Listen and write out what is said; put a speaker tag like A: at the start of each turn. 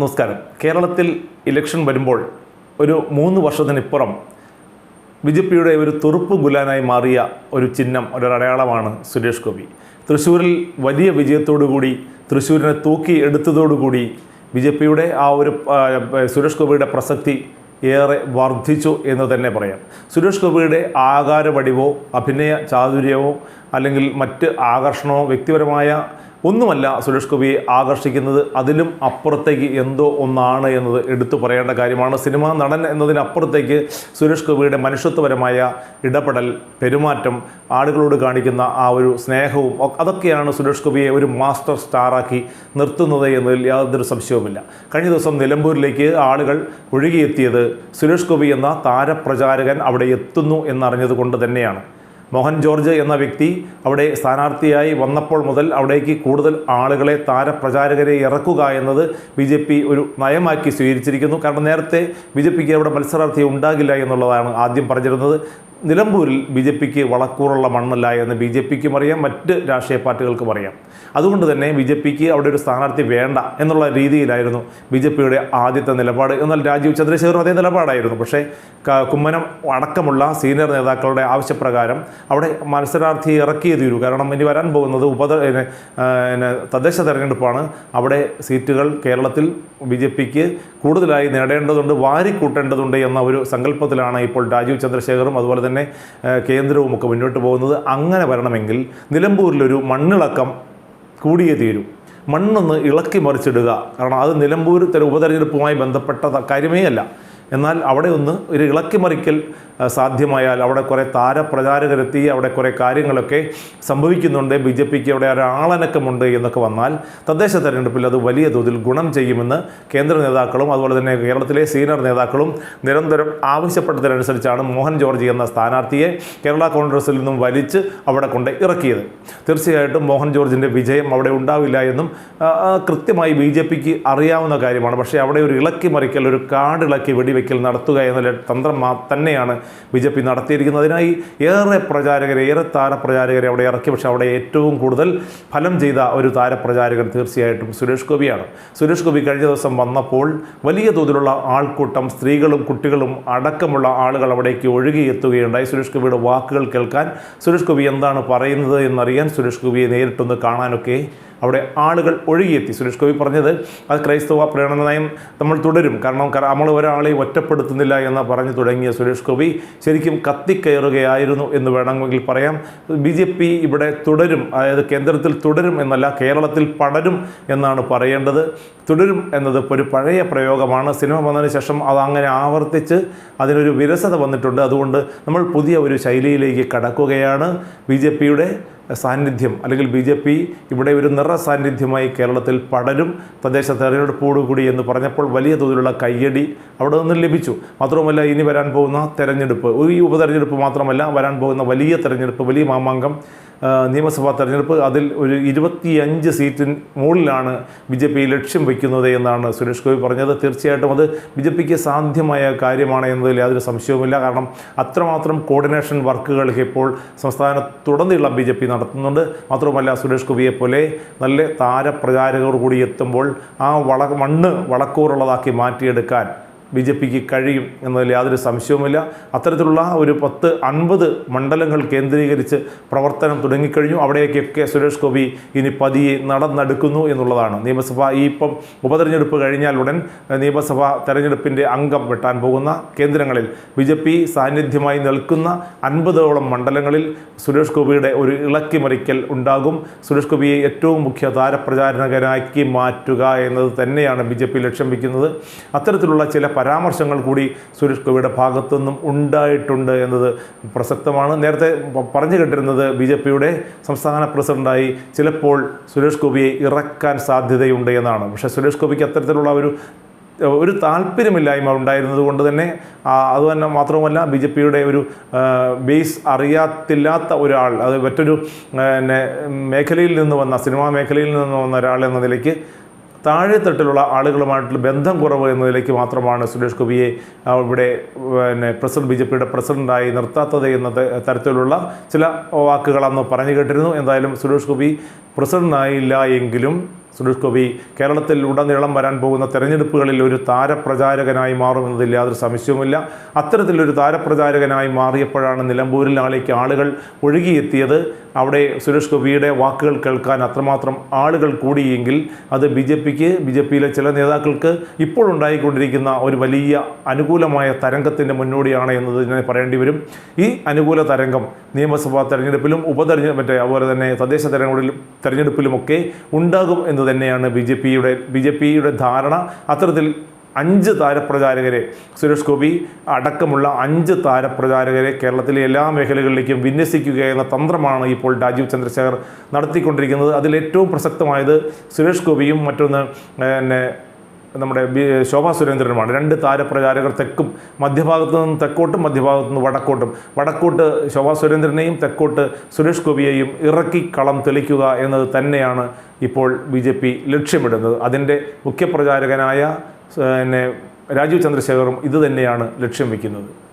A: നമസ്കാരം. കേരളത്തിൽ ഇലക്ഷൻ വരുമ്പോൾ ഒരു മൂന്ന് വർഷത്തിനിപ്പുറം ബി ജെ പിയുടെ ഒരു തുറുപ്പ് ഗുലാനായി മാറിയ ഒരു ചിഹ്നം ഒരടയാളമാണ് സുരേഷ് ഗോപി. തൃശ്ശൂരിൽ വലിയ വിജയത്തോടുകൂടി തൃശ്ശൂരിനെ തൂക്കി എടുത്തതോടുകൂടി ബി ജെ പിയുടെ ആ ഒരു സുരേഷ് ഗോപിയുടെ പ്രസക്തി ഏറെ വർദ്ധിച്ചു എന്ന് തന്നെ പറയാം. സുരേഷ് ഗോപിയുടെ ആകാര വടിവോ അഭിനയ ചാതുര്യമോ അല്ലെങ്കിൽ മറ്റ് ആകർഷണമോ വ്യക്തിപരമായ ഒന്നുമല്ല സുരേഷ് ഗോപിയെ ആകർഷിക്കുന്നത് അതിലും അപ്പുറത്തേക്ക് എന്തോ ഒന്നാണ് എന്നത് എടുത്തു പറയേണ്ട കാര്യമാണ്. സിനിമാ നടൻ എന്നതിനപ്പുറത്തേക്ക് സുരേഷ് ഗോപിയുടെ മനുഷ്യത്വപരമായ ഇടപെടൽ പെരുമാറ്റം ആളുകളോട് കാണിക്കുന്ന ആ ഒരു സ്നേഹവും അതൊക്കെയാണ് സുരേഷ് ഗോപിയെ ഒരു മാസ്റ്റർ സ്റ്റാറാക്കി നിർത്തുന്നത് എന്നതിൽ യാതൊരു സംശയവുമില്ല. കഴിഞ്ഞ ദിവസം നിലമ്പൂരിലേക്ക് ആളുകൾ ഒഴുകിയെത്തിയത് സുരേഷ് ഗോപി എന്ന താരപ്രചാരകൻ അവിടെ എത്തുന്നു എന്നറിഞ്ഞതുകൊണ്ട് തന്നെയാണ്. മോഹൻ ജോർജ് എന്ന വ്യക്തി അവിടെ സ്ഥാനാർത്ഥിയായി വന്നപ്പോൾ മുതൽ അവിടേക്ക് കൂടുതൽ ആളുകളെ താരപ്രചാരകരെ ഇറക്കുക എന്നത് ബി ജെ പി ഒരു നയമാക്കി സ്വീകരിച്ചിരിക്കുന്നു. കാരണം നേരത്തെ ബി ജെ പിക്ക് അവിടെ മത്സരാർത്ഥി ഉണ്ടാകില്ല എന്നുള്ളതാണ് ആദ്യം പറഞ്ഞിരുന്നത്. നിലമ്പൂരിൽ ബി ജെ പിക്ക് വളക്കൂറുള്ള മണ്ണല്ല എന്ന് ബി ജെ പിക്കും അറിയാം മറ്റ് രാഷ്ട്രീയ പാർട്ടികൾക്കും അറിയാം. അതുകൊണ്ട് തന്നെ ബി ജെ പിക്ക് അവിടെ ഒരു സ്ഥാനാർത്ഥി വേണ്ട എന്നുള്ള രീതിയിലായിരുന്നു ബി ജെ പിയുടെ ആദ്യത്തെ നിലപാട്. എന്നാൽ രാജീവ് ചന്ദ്രശേഖറും അതേ നിലപാടായിരുന്നു. പക്ഷേ കുമ്മനം അടക്കമുള്ള സീനിയർ നേതാക്കളുടെ ആവശ്യപ്രകാരം അവിടെ മത്സരാർത്ഥി ഇറക്കിയേ തീരൂ കാരണം ഇനി വരാൻ പോകുന്നത് ഉപത തദ്ദേശ തെരഞ്ഞെടുപ്പാണ്. അവിടെ സീറ്റുകൾ കേരളത്തിൽ ബി ജെ പിക്ക് കൂടുതലായി നേടേണ്ടതുണ്ട് വാരിക്കൂട്ടേണ്ടതുണ്ട് എന്ന ഒരു സങ്കല്പത്തിലാണ് ഇപ്പോൾ രാജീവ് ചന്ദ്രശേഖറും അതുപോലെ തന്നെ കേന്ദ്രവും ഒക്കെ മുന്നോട്ട് പോകുന്നത് അങ്ങനെ വരണമെങ്കിൽ നിലമ്പൂരിലൊരു മണ്ണിളക്കം കൂടിയേ തീരൂ. മണ്ണൊന്ന് ഇളക്കി മറിച്ചിടുക. കാരണം അത് നിലമ്പൂർ ഉപതെരഞ്ഞെടുപ്പുമായി ബന്ധപ്പെട്ട കാര്യമേ അല്ല. എന്നാൽ അവിടെ ഒന്ന് ഒരു ഇളക്കി മറിക്കൽ സാധ്യമായാൽ അവിടെ കുറേ താരപ്രചാരകരെത്തി അവിടെ കുറേ കാര്യങ്ങളൊക്കെ സംഭവിക്കുന്നുണ്ട്. ബി ജെ പിക്ക് അവിടെ ഒരാളനക്കമുണ്ട് എന്നൊക്കെ വന്നാൽ തദ്ദേശ തെരഞ്ഞെടുപ്പിൽ അത് വലിയ തോതിൽ ഗുണം ചെയ്യുമെന്ന് കേന്ദ്ര നേതാക്കളും അതുപോലെ തന്നെ കേരളത്തിലെ സീനിയർ നേതാക്കളും നിരന്തരം ആവശ്യപ്പെട്ടതിനനുസരിച്ചാണ് മോഹൻ ജോർജ് എന്ന സ്ഥാനാർത്ഥിയെ കേരള കോൺഗ്രസിൽ നിന്നും വലിച്ച് അവിടെ കൊണ്ട് ഇറക്കിയത്. തീർച്ചയായിട്ടും മോഹൻ ജോർജിന്റെ വിജയം അവിടെ ഉണ്ടാവില്ല എന്നും കൃത്യമായി ബി ജെ പിക്ക് അറിയാവുന്ന കാര്യമാണ്. പക്ഷേ അവിടെ ഒരു ഇളക്കി മറിക്കൽ ഒരു കാടിളക്കി വെടിവെക്കൽ നടത്തുക എന്ന തന്ത്രം തന്നെയാണ് ബി ജെ പി നടത്തിയിരിക്കുന്നത് അതിനായി ഏറെ പ്രചാരകരെ ഏറെ താരപ്രചാരകരെ അവിടെ ഇറക്കി. പക്ഷേ അവിടെ ഏറ്റവും കൂടുതൽ ഫലം ചെയ്ത ഒരു താരപ്രചാരകൻ തീർച്ചയായിട്ടും സുരേഷ് ഗോപിയാണ്. സുരേഷ് ഗോപി കഴിഞ്ഞ ദിവസം വന്നപ്പോൾ വലിയ തോതിലുള്ള ആൾക്കൂട്ടം സ്ത്രീകളും കുട്ടികളും അടക്കമുള്ള ആളുകൾ അവിടേക്ക് ഒഴുകിയെത്തുകയുണ്ടായി. സുരേഷ് ഗോപിയുടെ വാക്കുകൾ കേൾക്കാൻ സുരേഷ് ഗോപി എന്താണ് പറയുന്നത് എന്നറിയാൻ സുരേഷ് ഗോപിയെ നേരിട്ടൊന്ന് കാണാനൊക്കെ അവിടെ ആളുകൾ ഒഴുകിയെത്തി. സുരേഷ് ഗോപി പറഞ്ഞത് അത് ക്രൈസ്തവ പ്രേരണ നയം നമ്മൾ തുടരും. കാരണം നമ്മൾ ഒരാളെ ഒറ്റപ്പെടുത്തുന്നില്ല എന്ന് പറഞ്ഞു തുടങ്ങിയ സുരേഷ് ഗോപി ശരിക്കും കത്തിക്കയറുകയായിരുന്നു എന്ന് വേണമെങ്കിൽ പറയാം. ബി ജെ പി ഇവിടെ തുടരും. അതായത് കേന്ദ്രത്തിൽ തുടരും എന്നല്ല കേരളത്തിൽ പടരും എന്നാണ് പറയേണ്ടത്. തുടരും എന്നത് ഒരു പഴയ പ്രയോഗമാണ്. സിനിമ വന്നതിന് ശേഷം അത് അങ്ങനെ ആവർത്തിച്ച് അതിനൊരു വിരസത വന്നിട്ടുണ്ട്. അതുകൊണ്ട് നമ്മൾ പുതിയ ഒരു ശൈലിയിലേക്ക് കടക്കുകയാണ്. ബി ജെ പിയുടെ സാന്നിധ്യം അല്ലെങ്കിൽ ബി ജെ പി ഇവിടെ ഒരു നിറ സാന്നിധ്യമായി കേരളത്തിൽ പടരും തദ്ദേശ തെരഞ്ഞെടുപ്പോടുകൂടി എന്ന് പറഞ്ഞപ്പോൾ വലിയ തോതിലുള്ള കയ്യടി അവിടെ നിന്ന് ലഭിച്ചു. മാത്രവുമല്ല ഇനി വരാൻ പോകുന്ന തെരഞ്ഞെടുപ്പ്. ഈ ഉപതെരഞ്ഞെടുപ്പ് മാത്രമല്ല വരാൻ പോകുന്ന വലിയ തെരഞ്ഞെടുപ്പ് വലിയ മാമാങ്കം നിയമസഭാ തെരഞ്ഞെടുപ്പ് അതിൽ ഒരു ഇരുപത്തിയഞ്ച് സീറ്റിന് മുകളിലാണ് ബി ജെ പി ലക്ഷ്യം വയ്ക്കുന്നത് എന്നാണ് സുരേഷ് ഗോപി പറഞ്ഞത്. തീർച്ചയായിട്ടും അത് ബി ജെ പിക്ക് സാധ്യമായ കാര്യമാണ് എന്നതിൽ യാതൊരു സംശയവുമില്ല. കാരണം അത്രമാത്രം കോർഡിനേഷൻ വർക്കുകൾ ഇപ്പോൾ സംസ്ഥാനത്തുടനീളം ബി ജെ പി നടത്തുന്നുണ്ട്. മാത്രവുമല്ല സുരേഷ് ഗോപിയെ പോലെ നല്ല താരപ്രചാരകർ കൂടി എത്തുമ്പോൾ ആ വള മണ്ണ് വളക്കൂറുള്ളതാക്കി മാറ്റിയെടുക്കാൻ ബി ജെ പിക്ക് കഴിയും എന്നതിൽ യാതൊരു സംശയവുമില്ല. അത്തരത്തിലുള്ള ഒരു പത്ത് അൻപത് മണ്ഡലങ്ങൾ കേന്ദ്രീകരിച്ച് പ്രവർത്തനം തുടങ്ങിക്കഴിഞ്ഞു. അവിടേക്കൊക്കെ സുരേഷ് ഗോപി ഇനി പതിയെ നടന്നെടുക്കുന്നു എന്നുള്ളതാണ്. നിയമസഭ ഈ ഇപ്പം ഉപതെരഞ്ഞെടുപ്പ് കഴിഞ്ഞാൽ ഉടൻ നിയമസഭ തെരഞ്ഞെടുപ്പിന്റെ അംഗം വെട്ടാൻ പോകുന്ന കേന്ദ്രങ്ങളിൽ ബി ജെ പി സാന്നിധ്യമായി നിൽക്കുന്ന അൻപതോളം മണ്ഡലങ്ങളിൽ സുരേഷ് ഗോപിയുടെ ഒരു ഇളക്കിമറിക്കൽ ഉണ്ടാകും. സുരേഷ് ഗോപിയെ ഏറ്റവും മുഖ്യ താരപ്രചാരകനാക്കി മാറ്റുക എന്നത് തന്നെയാണ് ബി ജെ പി ലക്ഷ്യം വയ്ക്കുന്നത്. അത്തരത്തിലുള്ള ചില പരാമർശങ്ങൾ കൂടി സുരേഷ് ഗോപിയുടെ ഭാഗത്തുനിന്നും ഉണ്ടായിട്ടുണ്ട് എന്നത് പ്രസക്തമാണ്. നേരത്തെ പറഞ്ഞു കേട്ടിരുന്നത് ബി ജെ പിയുടെ സംസ്ഥാന പ്രസിഡന്റായി ചിലപ്പോൾ സുരേഷ് ഗോപിയെ ഇറക്കാൻ സാധ്യതയുണ്ട് എന്നാണ്. പക്ഷേ സുരേഷ് ഗോപിക്ക് അത്തരത്തിലുള്ള ഒരു ഒരു താല്പര്യമില്ലായ്മ ഉണ്ടായിരുന്നത് കൊണ്ട് തന്നെ അത് തന്നെ മാത്രവുമല്ല ബി ജെ പിയുടെ ഒരു ബേസ് അറിയാത്തില്ലാത്ത ഒരാൾ അത് മറ്റൊരു പിന്നെ മേഖലയിൽ നിന്ന് വന്ന സിനിമാ മേഖലയിൽ നിന്ന് വന്ന ഒരാൾ എന്ന നിലയ്ക്ക് താഴെത്തട്ടിലുള്ള ആളുകളുമായിട്ടുള്ള ബന്ധം കുറവ് എന്ന നിലയ്ക്ക് മാത്രമാണ് സുരേഷ് ഗോപിയെ ഇവിടെ പിന്നെ പ്രസിഡന്റ് ബി ജെ പിയുടെ പ്രസിഡന്റായി നിർത്താത്തത് എന്ന തരത്തിലുള്ള ചില വാക്കുകൾ അന്ന് പറഞ്ഞു കേട്ടിരുന്നു. എന്തായാലും സുരേഷ് ഗോപി പ്രസിഡന്റായില്ല എങ്കിലും സുരേഷ് ഗോപി കേരളത്തിൽ ഉടനീളം വരാൻ പോകുന്ന തെരഞ്ഞെടുപ്പുകളിൽ ഒരു താരപ്രചാരകനായി മാറുമെന്നതിൽ യാതൊരു സംശയവുമില്ല. അത്തരത്തിലൊരു താരപ്രചാരകനായി മാറിയപ്പോഴാണ് നിലമ്പൂരിൽ നാളേക്ക് ആളുകൾ ഒഴുകിയെത്തിയത്. അവിടെ സുരേഷ് ഗോപിയുടെ വാക്കുകൾ കേൾക്കാൻ അത്രമാത്രം ആളുകൾ കൂടിയെങ്കിൽ അത് ബി ജെ പിക്ക് ബി ജെ പിയിലെ ചില നേതാക്കൾക്ക് ഇപ്പോൾ ഉണ്ടായിക്കൊണ്ടിരിക്കുന്ന ഒരു വലിയ അനുകൂലമായ തരംഗത്തിന്റെ മുന്നോടിയാണ് ഞാൻ പറയേണ്ടി വരും. ഈ അനുകൂല തരംഗം നിയമസഭാ തെരഞ്ഞെടുപ്പിലും ഉപതെരഞ്ഞെ മറ്റേ അതുപോലെ തന്നെ തദ്ദേശ തെരഞ്ഞെടുപ്പിലും തെരഞ്ഞെടുപ്പിലുമൊക്കെ ഉണ്ടാകും എന്ന് തന്നെയാണ് ബി ജെ പിയുടെ ബി ജെ പിയുടെ ധാരണ. അത്തരത്തിൽ അഞ്ച് താരപ്രചാരകരെ സുരേഷ് ഗോപി അടക്കമുള്ള അഞ്ച് താരപ്രചാരകരെ കേരളത്തിലെ എല്ലാ മേഖലകളിലേക്കും വിന്യസിക്കുക എന്ന തന്ത്രമാണ് ഇപ്പോൾ രാജീവ് ചന്ദ്രശേഖർ നടത്തിക്കൊണ്ടിരിക്കുന്നത്. അതിലേറ്റവും പ്രസക്തമായത് സുരേഷ് ഗോപിയും മറ്റൊന്ന് പിന്നെ നമ്മുടെ ശോഭാ സുരേന്ദ്രനുമാണ്. രണ്ട് താരപ്രചാരകർ തെക്കും മധ്യഭാഗത്തു നിന്ന് തെക്കോട്ടും മധ്യഭാഗത്തു നിന്ന് വടക്കോട്ടും. വടക്കോട്ട് ശോഭാ സുരേന്ദ്രനെയും തെക്കോട്ട് സുരേഷ് ഗോപിയെയും ഇറക്കി കളം തെളിക്കുക എന്നത് തന്നെയാണ് ഇപ്പോൾ ബി ലക്ഷ്യമിടുന്നത്. അതിന്റെ മുഖ്യപ്രചാരകനായ പിന്നെ രാജീവ് ചന്ദ്രശേഖറും ഇത് തന്നെയാണ് ലക്ഷ്യം വയ്ക്കുന്നത്